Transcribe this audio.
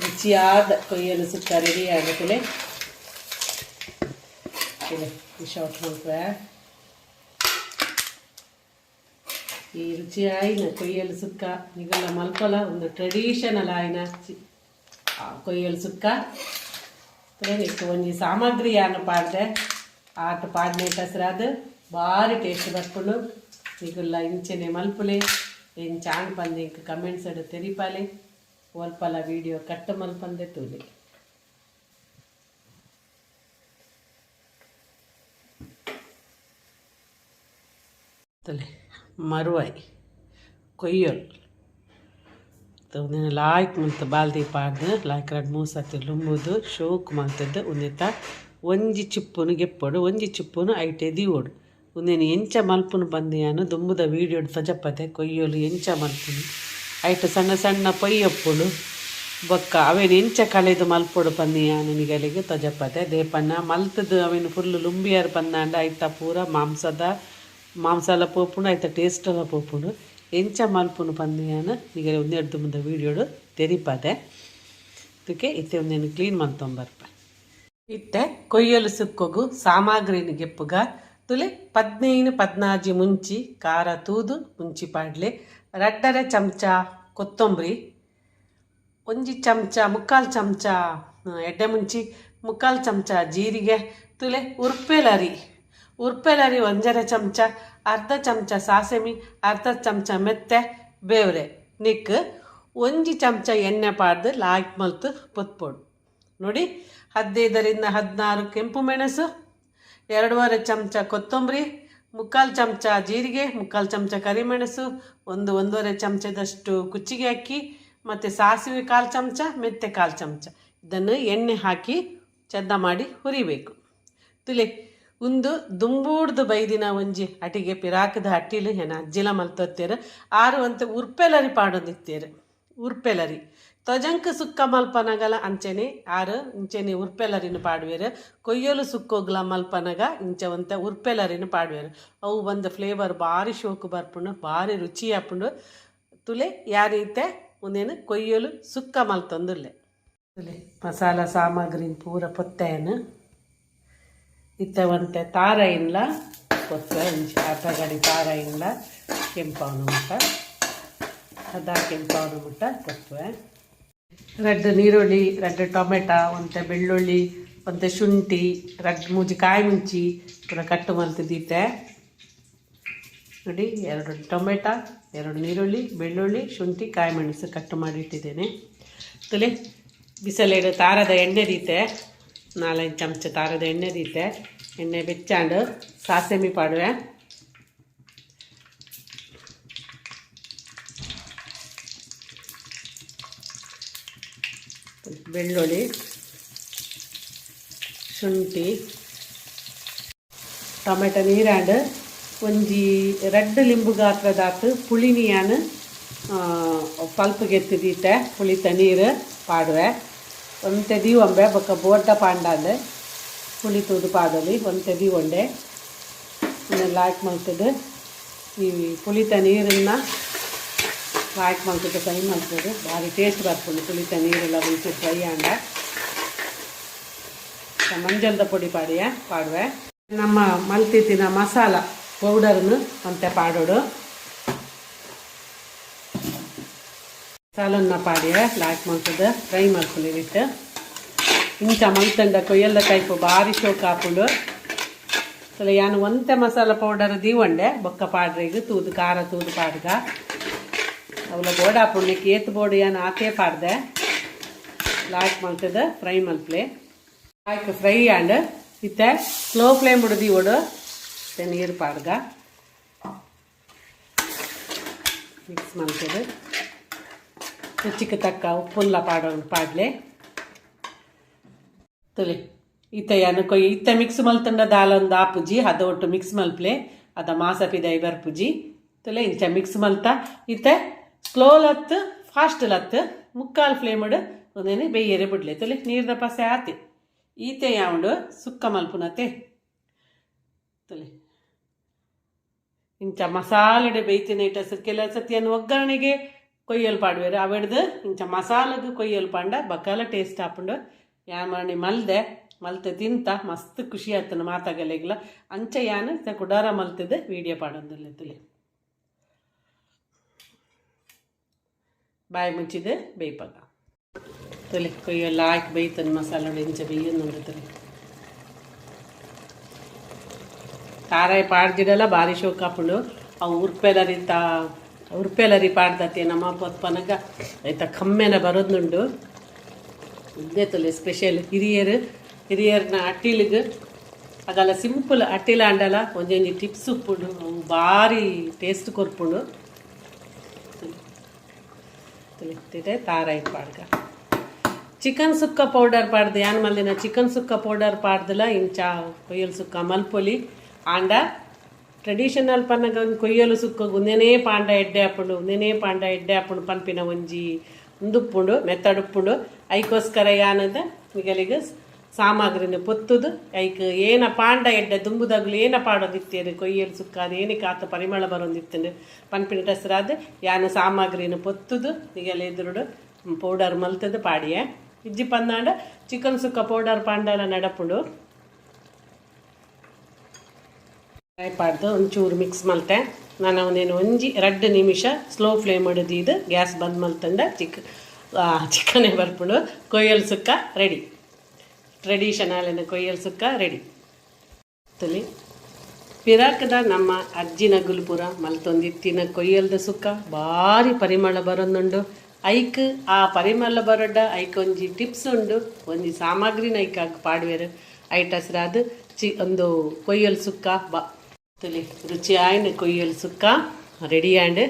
ರುಚಿಯಾದ ಕೊಯ್ಯಲು sukka ready ಆಗುತ್ತಲೆ short ಮಾಡ್ರೆ ಈ ರುಚಿ ಆಯ್ನ, ಕೊಯ್ಯಲು ಸುಕ್ಕ. ನಿಗಲ ಮಲ್ಪಲ ಒಂದು ಟ್ರೆಡಿಷನಲ್ ಆಯ್ನ ಕೊಯ್ಯಲು ಸುಕ್ಕ. ನಿಕ್ಕು ಒಂಜಿ ಸಾಮಗ್ರಿ ಯಾನು ಪಾಡ್ದೆ ಆಟ ಪಾಡ್ನೆ ಹೆಸರಾದ ಭಾರಿ ಟೇಸ್ಟ್ ಬರ್ಕೊಂಡು ನಿಗುಲ್ಲ ಇಂಚೆನೆ ಮಲ್ಪುಲೆ. ಏನ್ ಚಾಂಗ್ ಬಂದು ಇಂಕ ಕಮೆಂಟ್ಸ್ ಅಡು ತೆರಿಪಾಲೆ. ಒಲ್ಪಲ ವಿಡಿಯೋ ಕಟ್ಟ ಮಲ್ಪಂದೆ ತೂಲಿ. ತಲೆ ಮರುವಾಯಿ ಕೊಯ್ಯೋಲ್ ಒಂದಿನ ಲಾಯ್ಕ್ ಮಂತ್ ಬಾಲ್ದಿ ಪಾಡ್ದು ಲಾಯ್ಕ್ ರಾಡ್ ಮೂರು ಸತಿ ಲುಂಬುದು, ಶೋಕ್ ಮಾಡ್ತದ್ದು ಒಂದಿತ್ತ ಒಂಜಿ ಚಿಪ್ಪುನು ಗೆಪ್ಪಡು, ಒಂಜಿ ಚಿಪ್ಪುನು ಐಟೆ ದೀವೋಡು. ಒಂದಿನ ಎಂಚ ಮಲ್ಪುನು ಬಂದಿಯಾನು ದುಂಬುದ ವೀಡಿಯೋಡು ಸಜಪ್ಪತೆ ಕೊಯ್ಯೋಲು ಎಂಚ ಮಲ್ಪುನು. ಐಟು ಸಣ್ಣ ಸಣ್ಣ ಪೊಯ್ಯಪ್ಪುಡು ಬೊಕ್ಕ, ಅವೇನು ಎಂಚ ಕಳೆದು ಮಲ್ಪೊಡು ಪನ್ನಿಯ ನಿನಗಲಿಗೆ ತಜಪ್ಪತೆ ದೇಪನ್ನ ಮಲ್ತದು ಅವೇನು ಫುಲ್ಲು ಲುಂಬಿಯಾರು ಪನ್ನಾಂಡ. ಐತ ಪೂರ ಮಾಂಸದ ಮಾಂಸಾಲ ಪೋಪುಂಡು ಐತ ಟೇಸ್ಟಲ ಪೋಪುಂಡು ಎಂಚ ಮಲ್ಪುನು ನಿಗಲಿ ಒಂದು ಒಂದೆರಡು ಮುಂದೆ ವೀಡಿಯೋಡು ತೆರಿಪದೆ. ಇದಕ್ಕೆ ಇತ್ತೆ ಒಂದೇನು ಕ್ಲೀನ್ ಮಾಡ್ತೊಂಬರ್ಪ ಇತ್ತೆ, ಕೊಯ್ಯಲು ಸುಕ್ಕೊಗು, ಸಾಮಗ್ರಿನ ಗೆಪ್ಪುಗ. ತುಲೆ, ಪದ್ನೈನು ಪದ್ನಾಜಿ ಮುಂಚಿ, ಖಾರ ತೂದು, ಮುಂಚಿ ಪಾಡ್ಲೆ. ರಡ್ಡರೆ ಚಮಚ, ಕೊತ್ತಂಬರಿ, ಒಂಜಿ ಚಮಚ, ಮುಕ್ಕಾಲು ಚಮಚ ಎಡ್ಡೆ ಮುಂಚಿ, ಮುಕ್ಕಾಲು ಚಮಚ ಜೀರಿಗೆ, ತುಲೆ ಉರ್ಪೆಲರಿ. ಉರ್ಪೆಲರಿ ಒಂಜರೆ ಚಮಚ, ಅರ್ಧ ಚಮಚ ಸಾಸೆಮಿ, ಅರ್ಧ ಚಮಚ ಮೆತ್ತೆ, ಬೇವ್ರೆ, ನಿಕ್. ಒಂಜಿ ಚಮಚ ಎಣ್ಣೆ ಪಾಡ್ದು ಲಾಯ್ಕ್ ಮಲ್ತು ಪೊತ್ಪೊಡು. ನೋಡಿ, ಹದಿನೈದರಿಂದ ಹದಿನಾರು ಕೆಂಪು ಮೆಣಸು, ಎರಡೂವರೆ ಚಮಚ ಕೊತ್ತಂಬರಿ ಮುಕ್ಕಾಲು ಚಮಚ ಜೀರಿಗೆ, ಮುಕ್ಕಾಲು ಚಮಚ ಕರಿಮೆಣಸು, ಒಂದು ಒಂದೂವರೆ ಚಮಚದಷ್ಟು ಕುಚ್ಚಿಗೆ ಅಕ್ಕಿ ಮತ್ತು ಸಾಸಿವೆ ಕಾಲು ಚಮಚ, ಮೆತ್ತೆ ಕಾಲು ಚಮಚ. ಇದನ್ನು ಎಣ್ಣೆ ಹಾಕಿ ಚೆಂದ ಮಾಡಿ ಹುರಿಬೇಕು. ತುಲೆ ಒಂದು ದುಂಬೂಡ್ದು ಬೈದಿನ ಒಂಜಿ ಅಟಿಗೆ ಪಿರಾಕದ ಹಟ್ಟಿಲು ಹೆನ ಅಜ್ಜಿಲ ಮಲ್ತೊತ್ತೇರು ಆರು ಅಂತ ಉರ್ಪೆಲರಿ ಪಾಡೋದಿತ್ತೇರು. ಉರ್ಪೆಲರಿ. ತೊಜಂಕ್ ಸುಕ್ಕ ಮಲ್ಪನಗಲ ಅಂಚೆನೆ ಆರು, ಇಂಚೆನೆ ಉರ್ಪೆಲರಿನ ಪಾಡುವೆರು. ಕೊಯ್ಯಲು ಸುಕ್ಕೋಗ್ಲ ಮಲ್ಪನಗ ಇಂಚ ಒಂತ ಉರ್ಪೆಲರಿನ ಪಾಡುವೆರು. ಅವು ಬಂದ ಫ್ಲೇವರ್ ಭಾರಿ ಶೋಕು ಬರ್ಪುಂಡು, ಭಾರಿ ರುಚಿ ಹಾಪುಂಡು ತುಲೆ ಯಾರೀತೆ ಒಂದೇನು ಕೊಯ್ಯಲು ಸುಕ್ಕ ಮಲ್ತೊಂದುಲ್ಲೆ ತುಲೆ, ಮಸಾಲ ಸಾಮಗ್ರಿನ ಪೂರ ಪೊತ್ತೆಯನ್ನು ಇತ್ತವಂತೆ ತಾರ ಇಲ್ಲ ಪೊತ್ತ, ಇಂಚೆ ಅರ್ಧ ಗಡಿ ತಾರ ಇಲ್ಲ ಕೆಂಪವನು ಮುಟ್ಟ. ಅದ ಕೆಂಪವನು ಮುಟ್ಟ ಕೊತ್ತುವೆ ರೆಡ್ ನೀರುಳ್ಳಿ, ರೆಡ್ ಟೊಮೆಟೊ, ಒಂತೆ ಬೆಳ್ಳುಳ್ಳಿ, ಒಂತೆ ಶುಂಠಿ, ರಡ್ ಮೂಜಿ ಕಾಯಿ ಮುಂಚಿ ಪೂರ ಕಟ್ಟು ಮಲ್ತಿದ್ದೀತೆ ನೋಡಿ, ಎರಡು ಟೊಮೆಟೊ, ಎರಡು ನೀರುಳ್ಳಿ, ಬೆಳ್ಳುಳ್ಳಿ, ಶುಂಠಿ, ಕಾಯಿ ಮೆಣಸು ಕಟ್ಟು ಮಾಡಿಟ್ಟಿದ್ದೇನೆ. ತಲೆ ಬಿಸಲೇಡು ತಾರದ ಎಣ್ಣೆ ದೀತೆ ನಾಲ್ಕು ಚಮಚ ತಾರದ ಎಣ್ಣೆ ದೀತೆ ಎಣ್ಣೆ ಬೆಚ್ಚಾಂಡು ಸಾಸಿಮಿ ಪಾಡುವೆ. ಬೆಳ್ಳುಳ್ಳಿ, ಶುಂಠಿ, ಟೊಮೆಟೊ ನೀರಾಂಡ್ ಒಂಜಿ ರೆಡ್ ಲಿಂಬು ಗಾತ್ರದಾತು ಪುಳಿ ನೀಯಾನು ಪಲ್ಪ್ ಗೆತ್ತಿದೀತೆ ಪುಳಿತ ನೀರು ಪಾಡುವೆ. ಒಂತೆ ದೀವಂಬೆ ಬೊಕ್ಕ ಬೋಡ್ಡ ಪಾಂಡಾಂಡು ಪುಳಿ ತೂದು ಪಾಡಲಿ ತೆದಿ ಒಂಡೆ ಇನ್ನೆಲ್ಲ ಹಾಕಿ ಮಲ್ತದು ಈ ಪುಳಿ ನೀರನ್ನು ಹಾಕಿ ಮಲ್ತದ್ದು ಫ್ರೈ ಮಲ್ತದು ಭಾರಿ ಟೇಸ್ಟ್ ಬರ್ತದೆ. ಪುಳಿತ ನೀರೆಲ್ಲ ಉಳಿಸಿ ಫ್ರೈ ಆಂಡ ಮಂಜಲ್ದ ಪುಡಿ ಪಾಡಿಯ, ಪಾಡುವೆ. ನಮ್ಮ ಮಲ್ತಿತ್ತಿನ ಮಸಾಲ ಪೌಡರ್ನು ಅಂತೆ ಪಾಡೋಡು. ಮಸಾಲನ್ನ ಪಾಡಿಯ, ಲಾಕ್ ಮಾಡ್ತದ ಫ್ರೈ ಮಾಡ್ಕೊಂಡು ಬಿಟ್ಟು ಇಂಚ ಮಲ್ತಂಡ ಕೊಯ್ಯಲ್ದ ಟೈಪು ಭಾರಿ ಶೋಕ್ ಹಾಕೊಂಡು ಸಲ ಯಾನು ಒಂತೆ ಮಸಾಲ ಪೌಡರ್ ದೀವಂಡೆ, ಬೊಕ್ಕ ಪಾಡ್ರೆಗ್ ತೂದು, ಖಾರ ತೂದು ಪಾಡ್ಗ. ಅವಳ ಹಾಕೊಂಡ್ಲಿಕ್ಕೆ ಏತ್ ಬೋಡು ಏನು ಆತೇ ಪಾಡ್ದೆ. ಲಾಕ್ ಮಲ್ತದ ಫ್ರೈ ಮಲ್ಪ್ಲೆ ಲಾಯ್ಕ್ ಫ್ರೈ ಆಂಡ್ ಇತ್ತೆ ಸ್ಲೋ ಫ್ಲೇಮ್ ಉಡ್ದಿ ಓಡು. ನೀರು ಪಾಡ್ಗ. ಮಿಕ್ಸ್ ಮಾಡ್ತದೆ ರುಚಿಗೆ ತಕ್ಕ ಉಪ್ಪುಲ್ಲ ಪಾಡೋ, ಪಾಡ್ಲೆ. ತುಲಿ, ಇತ್ತ ಕೊಯ್ ಇತ್ತ ಮಿಕ್ಸ್ ಮಲ್ತಂಡ ದಾಲೊಂದು ಪುಜಿ ಅದ ಒಟ್ಟು ಮಿಕ್ಸ್ ಮಲ್ಪ್ಲೆ. ಅದ ಮಾಸ ಪಿದ ಐಬರ್ ಪುಜಿ ತುಲೆ ಇಂಚ ಮಿಕ್ಸ್ ಮಲ್ತ. ಇತ್ತ ಸ್ಲೋ ಲತ್ ಫಾಸ್ಟ್ ಲತ್ ಮುಕ್ಕಾಲು ಫ್ಲೇಮಡ್, ಒಂದೇನೆ ಬೇಯರೆ ಬಿಡ್ಲೆ, ತುಲೆ ನೀರ್ದ ಪಸೆ ಆತಿ. ಈತೆ ಯಾವುದು ಸುಕ್ಕ ಮಲ್ಪುನತೆ. ತಲೆ. ಇಂಚ ಮಸಾಲೆಡೆ ಬೇಯ್ತಿನ ಇಟ್ಟ ಕೆಲ ಸತಿಯನ್ನು ಒಗ್ಗರಣೆಗೆ ಕೊಯ್ಯಲ್ ಪಾಡ್ವೇರು. ಅವೆಡ್ದು ಇಂಚ ಮಸಾಲೆಗೆ ಕೊಯ್ಯಲ್ ಪಾಂಡ, ಬಕಾಲ ಟೇಸ್ಟ್ ಹಾಪುಂಡು ಮಾಡಿ ಮಲ್ದೆ, ಮಲ್ತೆ ತಿಂತ, ಮಸ್ತ್ ಖುಷಿ ಆಯ್ತು ಮಾತಾಗಲ್ಲ ಅಂಚ ಯಾನ ಕುಡಾರ ಮಲ್ತಿದ್ದೆ ವೀಡಿಯೋ ಪಾಡೊಂದಿಲ್ಲ ಬಾಯಿ ಮುಚ್ಚಿದೆ ಬೇಯ್ಪಾಗ ತುಲಿ ಕೊಯ್ಯೆಲ್ಲ ಹಾಕಿ ಬೇಯ್ತಾನೆ ಮಸಾಲೆ ಇಂಚ ಬೇಯ್ಯೊಂದು ತುಲಿ. ತಾರಾಯಿ ಪಾಡ್ದಿಡಲ್ಲ ಭಾರಿ ಶೋಕ್ ಹಾಪುಂಡು ಅವು ಉರ್ಪೆಲರಿತ ಉರ್ಪೆಲರಿ ಪಾಡ್ದತಿ ನಮ್ಮ ಪೊತ್ಪನಗ ಆಯ್ತ, ಕಮ್ಮೆನ ಬರೋದ್ನುಂಡು ಇದೇ ತೊಲೆ ಸ್ಪೆಷಲ್ ಹಿರಿಯರು, ಹಿರಿಯರ್ನ ಅಟ್ಟಿಲಿಗೆ, ಅದೆಲ್ಲ ಸಿಂಪಲ್ ಅಟ್ಟಿಲ ಅಂಡಲ ಒಂದೊಂದು ಟಿಪ್ಸ್ ಉಪ್ಪುಂಡು ಅವು ಭಾರಿ ಟೇಸ್ಟ್ ಕೊರ್ಪುಂಡು ತಿಳಿತಿದೆ ತಾರಾಯಿ ಪಾಡ್ಗ. ಚಿಕನ್ ಸುಕ್ಕ ಪೌಡರ್ ಪಾಡ್ದು, ಯಾನ್ ಮಲ್ದಿನ ಚಿಕನ್ ಸುಕ್ಕ ಪೌಡರ್ ಪಾಡ್ದಲ ಇಂಚ ಕೊಯ್ಯಲು ಸುಕ್ಕ ಮಲ್ಪೊಲಿ. ಆಂಡ ಟ್ರೆಡಿಷನಲ್ ಪನ್ನಗ ಕೊಯ್ಯಲು ಸುಕ್ಕ ಉಂದೆನೇ ಪಾಂಡ ಎಡ್ಡೆ ಹಾಪುಂಡು ಉಂದೆನೇ ಪಾಂಡ ಎಡ್ಡೆ ಹಾಪುಂಡು ಪನ್ಪಿನ ಒಂಜಿ, ಉಂದುಪ್ಪುಂಡು, ಮೆತ್ತಡುಪ್ಪುಂಡು. ಐಕೋಸ್ಕರ ಯಾನದ, ಮಿಗಲಿಗೆ ಸಾಮಗ್ರಿನ ಪೊತ್ತುದು, ಐಕ್ ಏನ ಪಾಂಡ ಎಡ್ಡೆ ದುಂಬುದಾಗ್ಲು ಏನ ಪಾಡೋದಿತ್ತೇರಿ ಕೊಯ್ಯಲು ಸುಕ್ಕ ಅದು ಏನಕ್ಕೆ ಆತ ಪರಿಮಳ ಬರೋದಿತ್ತೇನೆ, ಪನ್ಪಿನ ಟಸರಾದ, ಯಾನ ಸಾಮಗ್ರಿನ ಪೊತ್ತುದು, ಈಗೆಲ್ಲ ಎದುರುಡು ಪೌಡರ್ ಮಲ್ತದು ಪಾಡಿಯೆ. ಇಜ್ಜಿ ಪನ್ನಾಂಡ, ಚಿಕನ್ ಸುಕ್ಕ ಪೌಡರ್ ಪಾಂಡಲ ನಡಪುಂಡು. ಪಾಡ್ದು ಒಂಚೂರು ಮಿಕ್ಸ್ ಮಲ್ತೆ. ನಾನು ಅವನೇನು ಒಂಜಿ ಎರಡು ನಿಮಿಷ ಸ್ಲೋ ಫ್ಲೇಮ್ ಹಿಡಿದು ಗ್ಯಾಸ್ ಬಂದ್ ಮಲ್ತಂಡ, ಚಿಕ್ ಚಿಕನೇ ಬರ್ಪುಂಡು. ಕೊಯ್ಯಲ್ ಸುಕ್ಕ ರೆಡಿ ಟ್ರೆಡಿಷನಲ್ ಕೊಯ್ಯಲ್ ಸುಕ್ಕ ರೆಡಿ ತಲಿ ಪಿರಾಕದ ನಮ್ಮ ಅಜ್ಜಿನ ಗುಲ್ಪುರ ಮಲ್ತೊಂದಿತ್ತಿನ ಕೊಯ್ಯಲ್ದ ಸುಕ್ಕ ಭಾರಿ ಪರಿಮಳ ಬರೋದುಂಡು ಐಕ್, ಆ ಪರಿಮಳ ಬರೋಡ ಐಕ್ ಒಂಜಿ ಟಿಪ್ಸ್ ಉಂಡು. ಒಂಜಿ ಸಾಮಗ್ರಿನ ಐಕ್ ಪಾಡ್ವೆರ್. ಐಟಸ್ರಾದು ಚಿ, ಒಂದು ಕೊಯ್ಯಲ್ ಸುಕ್ಕ ಬಾ ತುಲಿ ರುಚಿ ಆಯ್ನ ಕೊಯ್ಯಲ್ ಸುಕ್ಕ ರೆಡಿ ಆಂಡ್